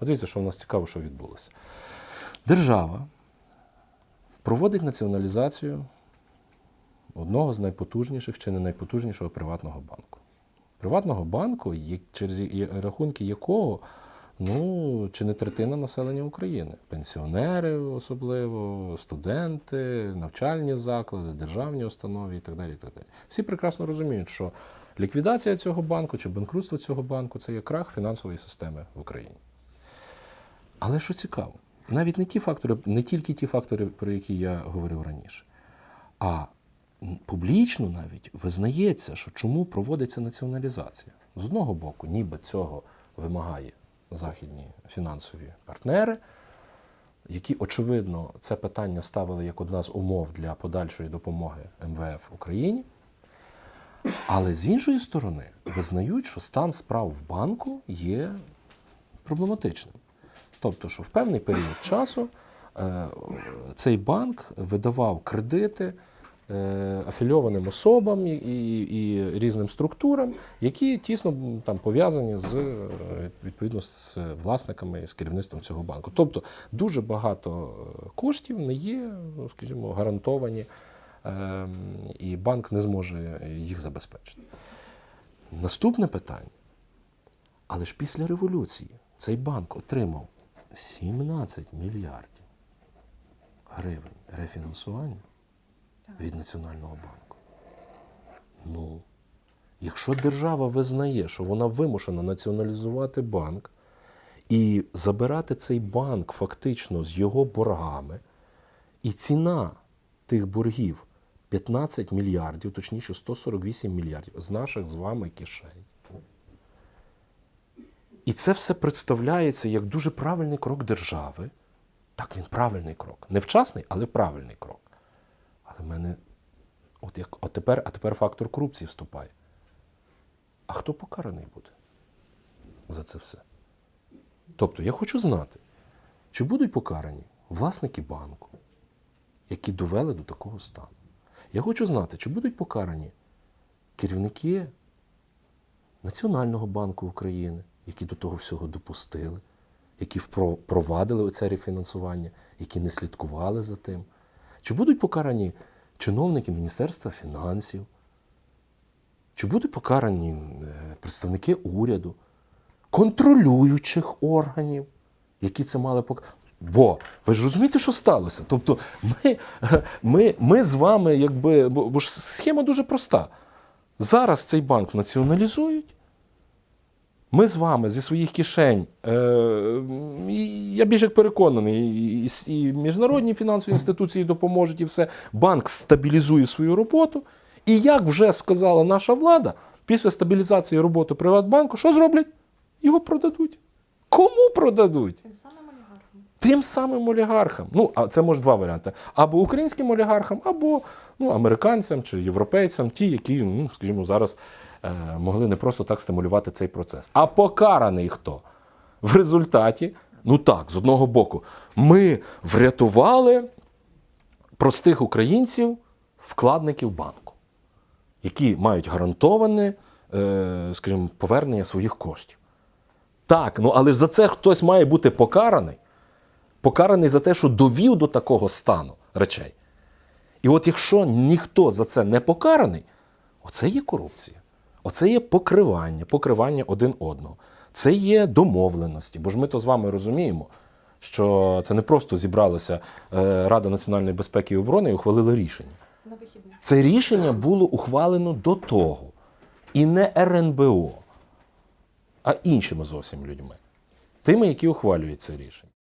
От дивіться, що в нас цікаво, що відбулося. Держава проводить націоналізацію одного з найпотужніших чи не найпотужнішого приватного банку. Приватного банку, через рахунки якого ну, чи не третина населення України. Пенсіонери особливо, студенти, навчальні заклади, державні установи і так далі. І так далі. Всі прекрасно розуміють, що ліквідація цього банку чи банкрутство цього банку це є крах фінансової системи в Україні. Але що цікаво, навіть не ті фактори, не тільки ті фактори, про які я говорив раніше, а публічно навіть визнається, що чому проводиться націоналізація. З одного боку, ніби цього вимагає західні фінансові партнери, які, очевидно, це питання ставили як одна з умов для подальшої допомоги МВФ Україні. Але з іншої сторони, визнають, що стан справ в банку є проблематичним. Тобто, що в певний період часу е, цей банк видавав кредити е, афільованим особам і, і, і різним структурам, які тісно там пов'язані з е, відповідно з власниками з керівництвом цього банку. Тобто дуже багато коштів не є, ну, скажімо, гарантовані, і банк не зможе їх забезпечити. Наступне питання. Але ж після революції цей банк отримав 17 мільярдів гривень рефінансування від Національного банку. Ну, якщо держава визнає, що вона вимушена націоналізувати банк і забирати цей банк фактично з його боргами, і ціна тих боргів 15 мільярдів, точніше 148 мільярдів з наших з вами кишень. І це все представляється як дуже правильний крок держави. Так, він правильний крок. Невчасний, але правильний крок. Але в мене от як, от тепер, а тепер фактор корупції вступає. А хто покараний буде за це все? Тобто, я хочу знати, чи будуть покарані власники банку, які довели до такого стану. Я хочу знати, чи будуть покарані керівники Національного банку України, які до того всього допустили, які впро- впровадили це рефінансування, які не слідкували за тим. Чи будуть покарані чиновники Міністерства фінансів? Чи будуть покарані е, представники уряду, контролюючих органів, які це мали показати? Бо ви ж розумієте, що сталося? Тобто, ми, ми, ми з вами, якби, бо ж схема дуже проста. Зараз цей банк націоналізують. Ми з вами зі своїх кишень, е, я більш як переконаний, і, міжнародні фінансові інституції допоможуть, і все. Банк стабілізує свою роботу. І як вже сказала наша влада, після стабілізації роботи Приватбанку, що зроблять? Його продадуть. Кому продадуть? Тим самим олігархам. Тим самим олігархам. Ну, а це може два варіанти: або українським олігархам, або ну, американцям чи європейцям, ті, які, ну, скажімо, зараз могли не просто так стимулювати цей процес. А покараний хто? В результаті, ну так, з одного боку, ми врятували простих українців, вкладників банку, які мають гарантоване, е, скажімо, повернення своїх коштів. Так, ну але ж за це хтось має бути покараний покараний за те, що довів до такого стану речей. І от якщо ніхто за це не покараний, оце є корупція. Оце є покривання, покривання один одного. Це є домовленості. Бо ж ми то з вами розуміємо, що це не просто зібралася е, Рада національної безпеки і оборони і ухвалила рішення. Це рішення було ухвалено до того. І не РНБО, а іншими зовсім людьми. Тими, які ухвалюють це рішення.